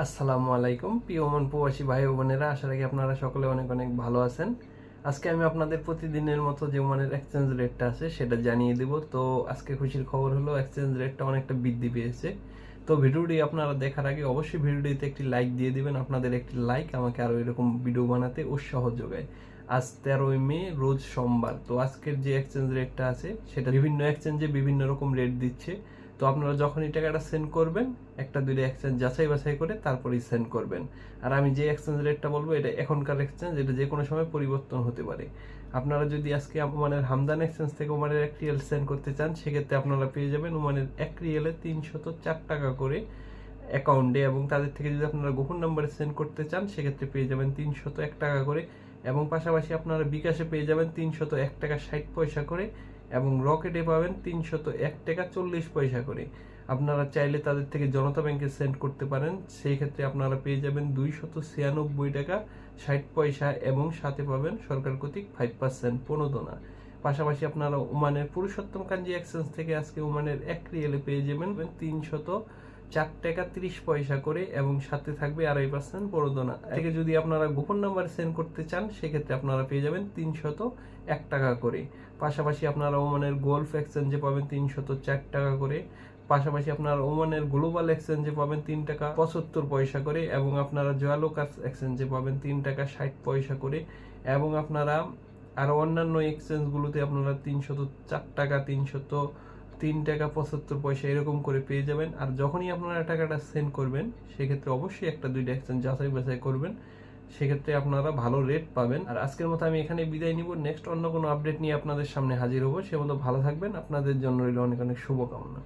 আসসালামু আলাইকুম, প্রিয় মন প্রবাসী ভাই ও বোনেরা, আশা রাখি আপনারা সকলে অনেক অনেক ভালো আছেন। আজকে আমি আপনাদের প্রতিদিনের মতো যে ওমানের এক্সচেঞ্জ রেটটা আছে সেটা জানিয়ে দেব। তো আজকে খুশির খবর হলো এক্সচেঞ্জ রেটটা অনেকটা বৃদ্ধি পেয়েছে। তো ভিডিওটি আপনারা দেখার আগে অবশ্যই ভিডিওটিতে একটি লাইক দিয়ে দিবেন, আপনাদের একটি লাইক আমাকে আরও এরকম ভিডিও বানাতে উৎসাহ যোগায়। আজ তেরোই মে, রোজ সোমবার। তো আজকের যে এক্সচেঞ্জ রেটটা আছে, সেটা বিভিন্ন এক্সচেঞ্জে বিভিন্ন রকম রেট দিচ্ছে। তো আপনারা যখনই টাকাটা সেন্ড করবেন, একটা দুইটা এক্সচেঞ্জ যাচাই বাছাই করে তারপরেই সেন্ড করবেন। আর আমি যে এক্সচেঞ্জ রেটটা বলব, এটা এখনকার এক্সচেঞ্জ এটা যে কোনো সময় পরিবর্তন হতে পারে। আপনারা যদি আজকে ওমানের হামদান এক্সচেঞ্জ থেকে ওমানের এক রিয়েল সেন্ড করতে চান, সেক্ষেত্রে আপনারা পেয়ে যাবেন ওমানের এক রিয়েলে তিনশত চার টাকা করে অ্যাকাউন্টে এবং তাদের থেকে যদি আপনারা গোপন নাম্বারে সেন্ড করতে চান, সেক্ষেত্রে পেয়ে যাবেন তিনশত এক টাকা করে এবং পাশাপাশি আপনারা বিকাশে পেয়ে যাবেন তিনশত এক টাকা ষাট পয়সা করে এবং রকেটে পাবেন তিনশত এক টাকা চল্লিশ পয়সা করে। আপনারা চাইলে তাদের থেকে জনতা ব্যাংকে সেন্ড করতে পারেন। সেই ক্ষেত্রে আপনারা পেয়ে যাবেন দুইশত ছিয়ানব্বই টাকা, ষাট পয়সা এবং সাথে পাবেন সরকার কর্তৃক ফাইভ পার্সেন্ট প্রণোদনা। পাশাপাশি আপনারা ওমানের পুরুষোত্তম কাঞ্জি এক্সচেঞ্জ থেকে আজকে ওমানের এক রিয়েলে পেয়ে যাবেন তিনশত চার টাকা তিরিশ পয়সা করে এবং সাথে থাকবে আড়াই পার্সেন্ট প্রণোদনা থেকে যদি আপনারা গোপন নাম্বার সেন্ড করতে চান, সেক্ষেত্রে আপনারা পেয়ে যাবেন তিনশত এক টাকা করে। পাশাপাশি আপনারা ওমানের গোলফ এক্সচেঞ্জে পাবেন তিনশত চার টাকা করে। পাশাপাশি আপনারা ওমানের গ্লোবাল এক্সচেঞ্জে পাবেন তিন টাকা পঁচাত্তর পয়সা করে এবং আপনারা জয়ালোকাস এক্সচেঞ্জে পাবেন তিন টাকা ষাট পয়সা করে। এবং আপনারা আরও অন্যান্য এক্সচেঞ্জগুলোতে আপনারা তিনশত চার টাকা, তিনশত তিন টাকা পঁচাত্তর পয়সা এরকম করে পেয়ে যাবেন। আর যখনই আপনারা টাকাটা সেন্ড করবেন, সেক্ষেত্রে অবশ্যই একটা দুইটা এক্সচেঞ্জ যাচাই বাছাই করবেন। সেক্ষেত্রে আপনারা ভালো রেট পাবেন। আর আজকের মতো আমি এখানে বিদায় নিব। নেক্সট অন্য কোনো আপডেট নিয়ে আপনাদের সামনে হাজির হব। সে মতো ভালো থাকবেন। আপনাদের জন্য রইল অনেক অনেক শুভকামনা।